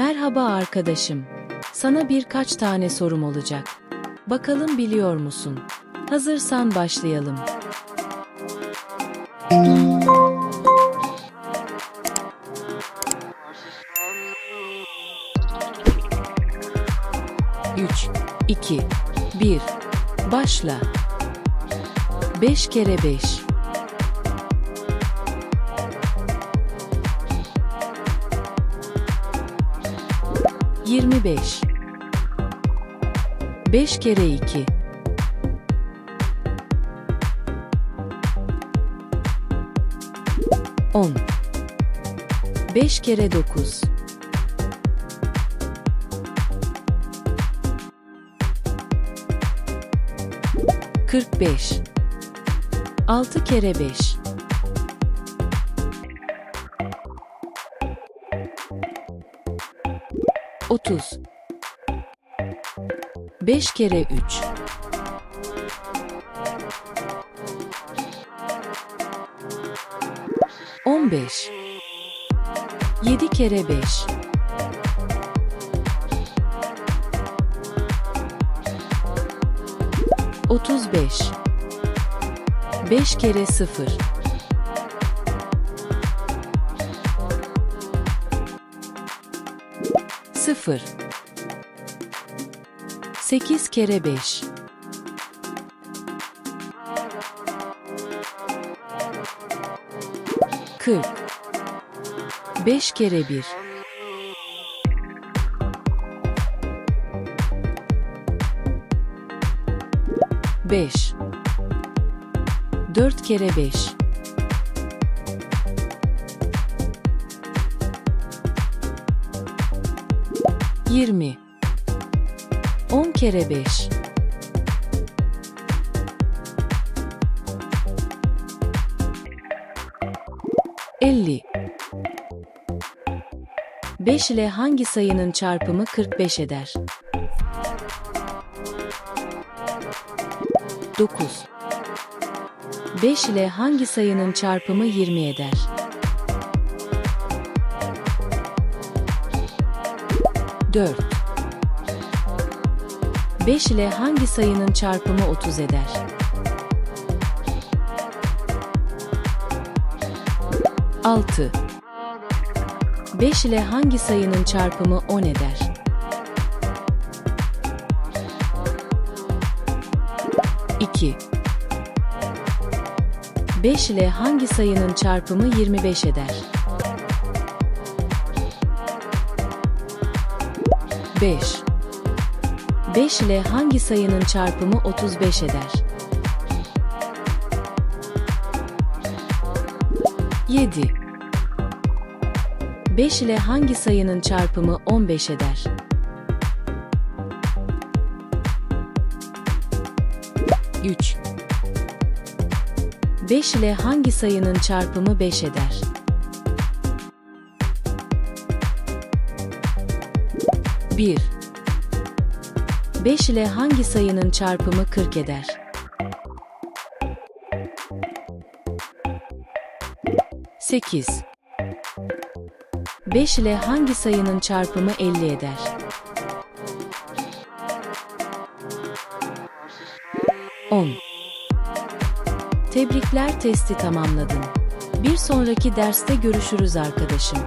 Merhaba arkadaşım. Sana birkaç tane sorum olacak. Bakalım biliyor musun? Hazırsan başlayalım. Üç, iki, bir. Başla. Beş kere beş. Yirmi beş. Beş kere iki. On. Beş kere dokuz. Kırk beş. Altı kere beş. Otuz. Beş kere üç. On beş. Yedi kere beş. Otuz beş. Beş kere sıfır. Sıfır. Sekiz kere beş. Kırk. Beş kere bir. Beş. Dört kere beş. Yirmi. On kere beş. Elli. Beş ile hangi sayının çarpımı 45 eder? 9. 5 ile hangi sayının çarpımı 20 eder? 4. 5 ile hangi sayının çarpımı 30 eder? 6. 5 ile hangi sayının çarpımı 10 eder? 2. 5 ile hangi sayının çarpımı 25 eder? 5. 5 ile hangi sayının çarpımı 35 eder? 7. 5 ile hangi sayının çarpımı 15 eder? 3. 5 ile hangi sayının çarpımı 5 eder? 1. 5 ile hangi sayının çarpımı 40 eder? 8. 5 ile hangi sayının çarpımı 50 eder? 10. Tebrikler testi tamamladın. Bir sonraki derste görüşürüz arkadaşım.